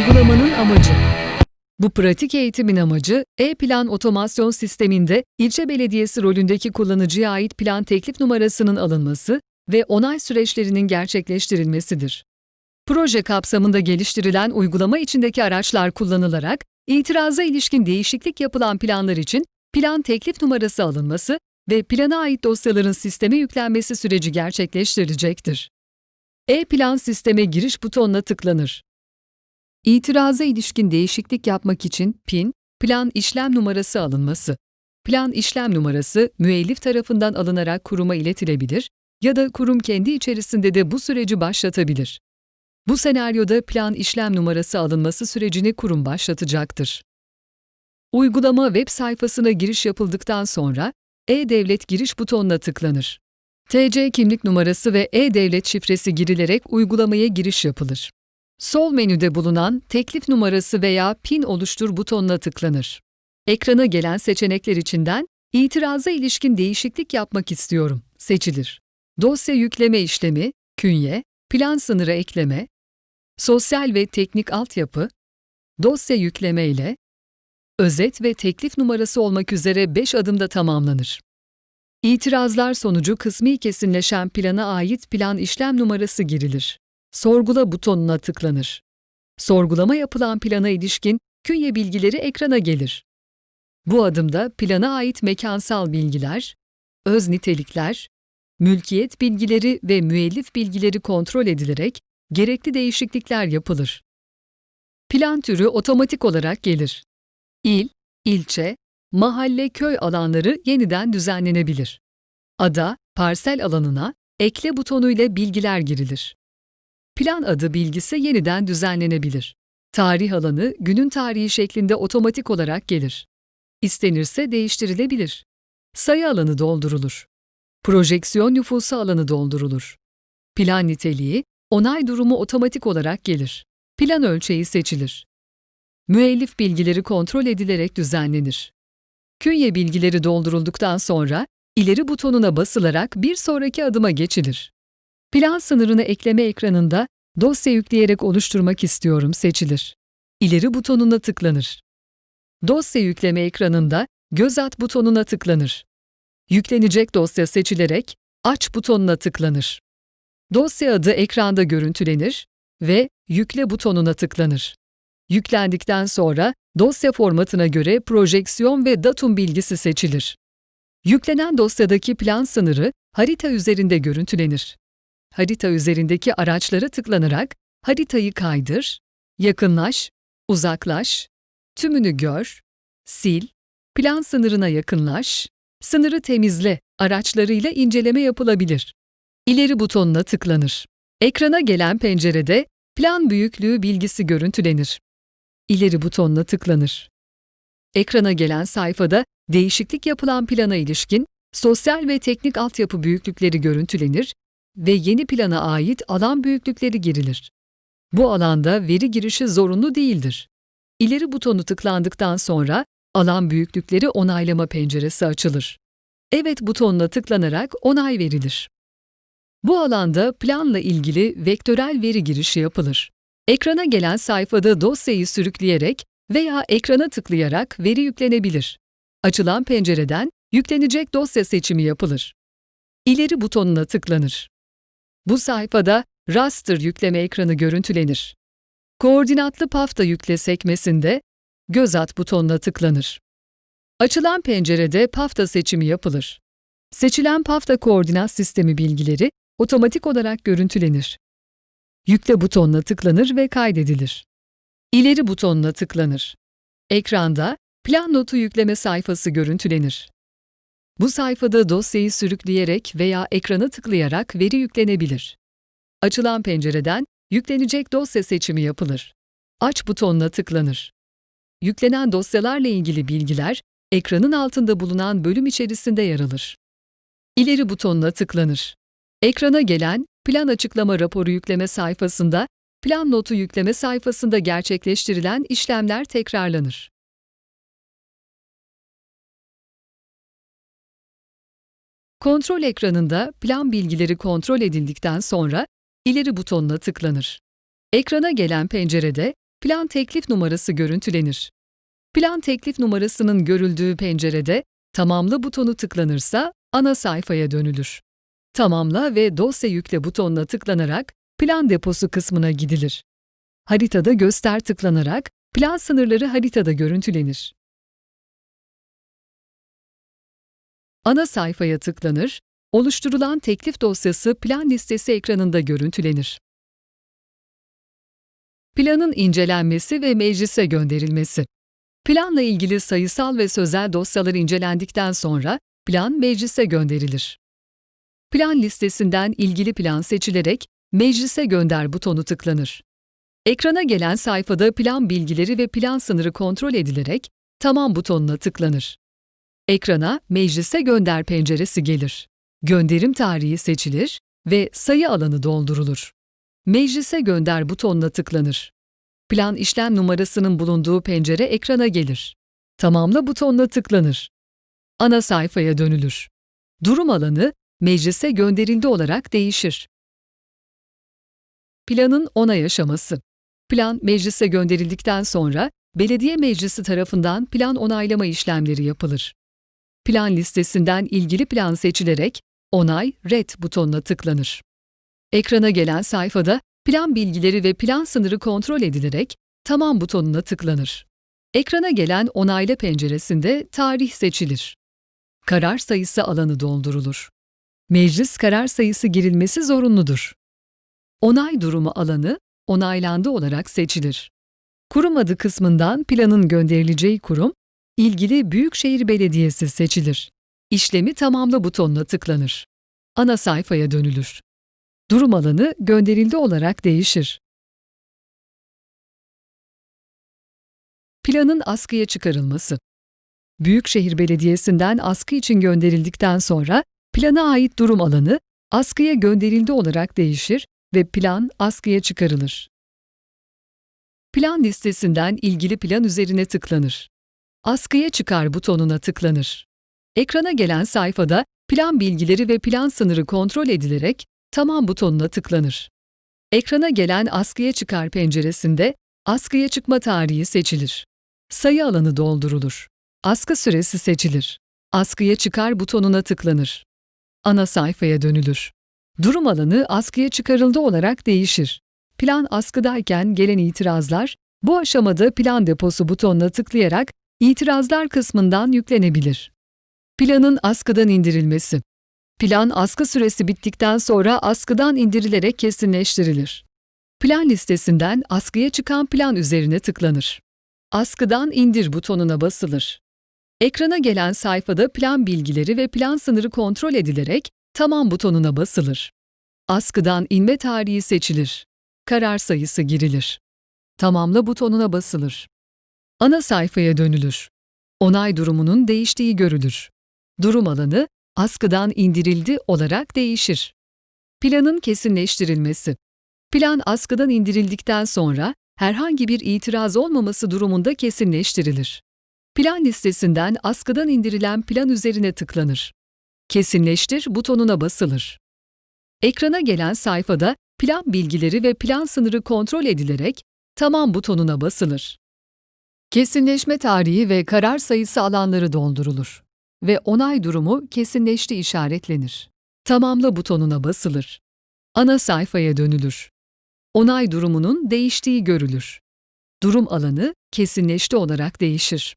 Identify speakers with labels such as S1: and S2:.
S1: Uygulamanın amacı Bu pratik eğitimin amacı, e-plan otomasyon sisteminde ilçe belediyesi rolündeki kullanıcıya ait plan teklif numarasının alınması ve onay süreçlerinin gerçekleştirilmesidir. Proje kapsamında geliştirilen uygulama içindeki araçlar kullanılarak, itiraza ilişkin değişiklik yapılan planlar için plan teklif numarası alınması ve plana ait dosyaların sisteme yüklenmesi süreci gerçekleştirilecektir. E-plan sisteme giriş butonuna tıklanır. İtiraza ilişkin değişiklik yapmak için PIN, plan işlem numarası alınması. Plan işlem numarası müellif tarafından alınarak kuruma iletilebilir ya da kurum kendi içerisinde de bu süreci başlatabilir. Bu senaryoda plan işlem numarası alınması sürecini kurum başlatacaktır. Uygulama web sayfasına giriş yapıldıktan sonra e-Devlet giriş butonuna tıklanır. TC kimlik numarası ve e-Devlet şifresi girilerek uygulamaya giriş yapılır. Sol menüde bulunan teklif numarası veya PIN oluştur butonuna tıklanır. Ekrana gelen seçenekler içinden itiraza ilişkin değişiklik yapmak istiyorum seçilir. Dosya yükleme işlemi, künye, plan sınırı ekleme, sosyal ve teknik altyapı, dosya yükleme ile özet ve teklif numarası olmak üzere 5 adımda tamamlanır. İtirazlar sonucu kısmi kesinleşen plana ait plan işlem numarası girilir. Sorgula butonuna tıklanır. Sorgulama yapılan plana ilişkin künye bilgileri ekrana gelir. Bu adımda plana ait mekansal bilgiler, öz nitelikler, mülkiyet bilgileri ve müellif bilgileri kontrol edilerek gerekli değişiklikler yapılır. Plan türü otomatik olarak gelir. İl, ilçe, mahalle, köy alanları yeniden düzenlenebilir. Ada, parsel alanına ekle butonuyla bilgiler girilir. Plan adı bilgisi yeniden düzenlenebilir. Tarih alanı günün tarihi şeklinde otomatik olarak gelir. İstenirse değiştirilebilir. Sayı alanı doldurulur. Projeksiyon nüfusu alanı doldurulur. Plan niteliği, onay durumu otomatik olarak gelir. Plan ölçeği seçilir. Müellif bilgileri kontrol edilerek düzenlenir. Künye bilgileri doldurulduktan sonra ileri butonuna basılarak bir sonraki adıma geçilir. Plan sınırını ekleme ekranında dosya yükleyerek oluşturmak istiyorum seçilir. İleri butonuna tıklanır. Dosya yükleme ekranında göz at butonuna tıklanır. Yüklenecek dosya seçilerek aç butonuna tıklanır. Dosya adı ekranda görüntülenir ve yükle butonuna tıklanır. Yüklendikten sonra dosya formatına göre projeksiyon ve datum bilgisi seçilir. Yüklenen dosyadaki plan sınırı harita üzerinde görüntülenir. Harita üzerindeki araçlara tıklanarak haritayı kaydır, yakınlaş, uzaklaş, tümünü gör, sil, plan sınırına yakınlaş, sınırı temizle araçlarıyla inceleme yapılabilir. İleri butonuna tıklanır. Ekrana gelen pencerede plan büyüklüğü bilgisi görüntülenir. İleri butonuna tıklanır. Ekrana gelen sayfada değişiklik yapılan plana ilişkin sosyal ve teknik altyapı büyüklükleri görüntülenir ve yeni plana ait alan büyüklükleri girilir. Bu alanda veri girişi zorunlu değildir. İleri butonu tıklandıktan sonra alan büyüklükleri onaylama penceresi açılır. Evet butonuna tıklanarak onay verilir. Bu alanda planla ilgili vektörel veri girişi yapılır. Ekrana gelen sayfada dosyayı sürükleyerek veya ekrana tıklayarak veri yüklenebilir. Açılan pencereden yüklenecek dosya seçimi yapılır. İleri butonuna tıklanır. Bu sayfada raster yükleme ekranı görüntülenir. Koordinatlı pafta yükle sekmesinde göz at butonuna tıklanır. Açılan pencerede pafta seçimi yapılır. Seçilen pafta koordinat sistemi bilgileri otomatik olarak görüntülenir. Yükle butonuna tıklanır ve kaydedilir. İleri butonuna tıklanır. Ekranda plan notu yükleme sayfası görüntülenir. Bu sayfada dosyayı sürükleyerek veya ekrana tıklayarak veri yüklenebilir. Açılan pencereden yüklenecek dosya seçimi yapılır. Aç butonuna tıklanır. Yüklenen dosyalarla ilgili bilgiler ekranın altında bulunan bölüm içerisinde yer alır. İleri butonuna tıklanır. Ekrana gelen plan açıklama raporu yükleme sayfasında, plan notu yükleme sayfasında gerçekleştirilen işlemler tekrarlanır. Kontrol ekranında plan bilgileri kontrol edildikten sonra ileri butonuna tıklanır. Ekrana gelen pencerede plan teklif numarası görüntülenir. Plan teklif numarasının görüldüğü pencerede Tamamla butonu tıklanırsa ana sayfaya dönülür. Tamamla ve dosya yükle butonuna tıklanarak plan deposu kısmına gidilir. Haritada göster tıklanarak plan sınırları haritada görüntülenir. Ana sayfaya tıklanır, oluşturulan teklif dosyası plan listesi ekranında görüntülenir. Planın incelenmesi ve meclise gönderilmesi. Planla ilgili sayısal ve sözel dosyalar incelendikten sonra plan meclise gönderilir. Plan listesinden ilgili plan seçilerek Meclise gönder butonu tıklanır. Ekrana gelen sayfada plan bilgileri ve plan sınırı kontrol edilerek Tamam butonuna tıklanır. Ekrana Meclise gönder penceresi gelir. Gönderim tarihi seçilir ve sayı alanı doldurulur. Meclise gönder butonuna tıklanır. Plan işlem numarasının bulunduğu pencere ekrana gelir. Tamamla butonuna tıklanır. Ana sayfaya dönülür. Durum alanı meclise gönderildi olarak değişir. Planın onay aşaması. Plan meclise gönderildikten sonra belediye meclisi tarafından plan onaylama işlemleri yapılır. Plan listesinden ilgili plan seçilerek onay, red butonuna tıklanır. Ekrana gelen sayfada plan bilgileri ve plan sınırı kontrol edilerek tamam butonuna tıklanır. Ekrana gelen onayla penceresinde tarih seçilir. Karar sayısı alanı doldurulur. Meclis karar sayısı girilmesi zorunludur. Onay durumu alanı onaylandı olarak seçilir. Kurum adı kısmından planın gönderileceği kurum, ilgili Büyükşehir Belediyesi seçilir. İşlemi tamamla butonuna tıklanır. Ana sayfaya dönülür. Durum alanı gönderildi olarak değişir. Planın askıya çıkarılması. Büyükşehir Belediyesi'nden askı için gönderildikten sonra plana ait durum alanı askıya gönderildi olarak değişir ve plan askıya çıkarılır. Plan listesinden ilgili plan üzerine tıklanır. Askıya çıkar butonuna tıklanır. Ekrana gelen sayfada plan bilgileri ve plan sınırı kontrol edilerek Tamam butonuna tıklanır. Ekrana gelen askıya çıkar penceresinde askıya çıkma tarihi seçilir. Sayı alanı doldurulur. Askı süresi seçilir. Askıya çıkar butonuna tıklanır. Ana sayfaya dönülür. Durum alanı askıya çıkarıldı olarak değişir. Plan askıdayken gelen itirazlar, bu aşamada plan deposu butonuna tıklayarak itirazlar kısmından yüklenebilir. Planın askıdan indirilmesi. Plan askı süresi bittikten sonra askıdan indirilerek kesinleştirilir. Plan listesinden askıya çıkan plan üzerine tıklanır. Askıdan indir butonuna basılır. Ekrana gelen sayfada plan bilgileri ve plan sınırı kontrol edilerek Tamam butonuna basılır. Askıdan inme tarihi seçilir. Karar sayısı girilir. Tamamla butonuna basılır. Ana sayfaya dönülür. Onay durumunun değiştiği görülür. Durum alanı askıdan indirildi olarak değişir. Planın kesinleştirilmesi. Plan askıdan indirildikten sonra herhangi bir itiraz olmaması durumunda kesinleştirilir. Plan listesinden askıdan indirilen plan üzerine tıklanır. Kesinleştir butonuna basılır. Ekrana gelen sayfada plan bilgileri ve plan sınırı kontrol edilerek Tamam butonuna basılır. Kesinleşme tarihi ve karar sayısı alanları doldurulur ve onay durumu kesinleşti işaretlenir. Tamamla butonuna basılır. Ana sayfaya dönülür. Onay durumunun değiştiği görülür. Durum alanı kesinleşti olarak değişir.